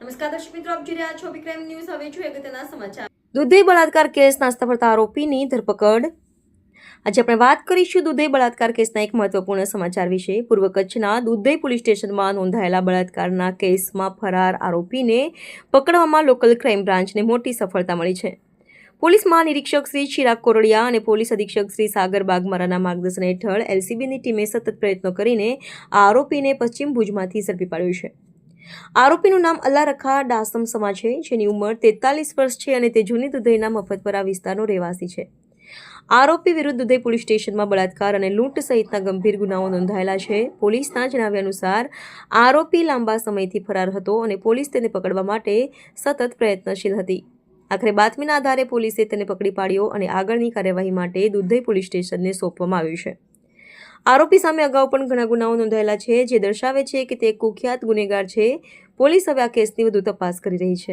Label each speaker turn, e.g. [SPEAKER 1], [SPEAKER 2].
[SPEAKER 1] નમસ્કાર દર્શક મિત્રો, આપ જોઈ રહ્યા છો વિક્રમ ન્યૂઝ. હવે જોઈએ અગત્યના સમાચાર.
[SPEAKER 2] દુધઈ બળાત્કાર કેસના સફળતા આરોપીની ધરપકડ. આજે આપણે વાત કરીશું દુધઈ બળાત્કાર કેસના એક મહત્વપૂર્ણ સમાચાર વિશે. પૂર્વ કચ્છના દુધઈ પોલીસ સ્ટેશનમાં નોંધાયેલા બળાત્કારના કેસમાં ફરાર આરોપીને પકડવામાં લોકલ ક્રાઇમ બ્રાન્ચને મોટી સફળતા મળી છે. પોલીસ મહાનિરીક્ષક શ્રી ચિરાગ કોરડિયા અને પોલીસ અધિક્ષક શ્રી સાગર બાગમારાના માર્ગદર્શન હેઠળ એલસીબીની ટીમે સતત પ્રયત્નો કરીને આ આરોપીને પશ્ચિમ ભુજમાંથી ઝડપી પાડ્યો છે. આરોપીનું નામ અલ્લા રખા ડાસમ સમા છે, જેની ઉંમર તેતાલીસ વર્ષ છે અને તે જૂની દુધઈના મફતપરા વિસ્તારનો રહેવાસી છે. આરોપી વિરુદ્ધ દુધઈ પોલીસ સ્ટેશનમાં બળાત્કાર અને લૂંટ સહિતના ગંભીર ગુનાઓ નોંધાયેલા છે. પોલીસના જણાવ્યા અનુસાર, આરોપી લાંબા સમયથી ફરાર હતો અને પોલીસ તેને પકડવા માટે સતત પ્રયત્નશીલ હતી. આખરે બાતમીના આધારે પોલીસે તેને પકડી પાડ્યો અને આગળની કાર્યવાહી માટે દુધઈ પોલીસ સ્ટેશનને સોંપવામાં આવ્યું છે. આરોપી સામે અગાઉ પણ ઘણા ગુનાઓ નોંધાયેલા છે, જે દર્શાવે છે કે તે કુખ્યાત ગુનેગાર છે. પોલીસ હવે આ કેસની વધુ તપાસ કરી રહી છે.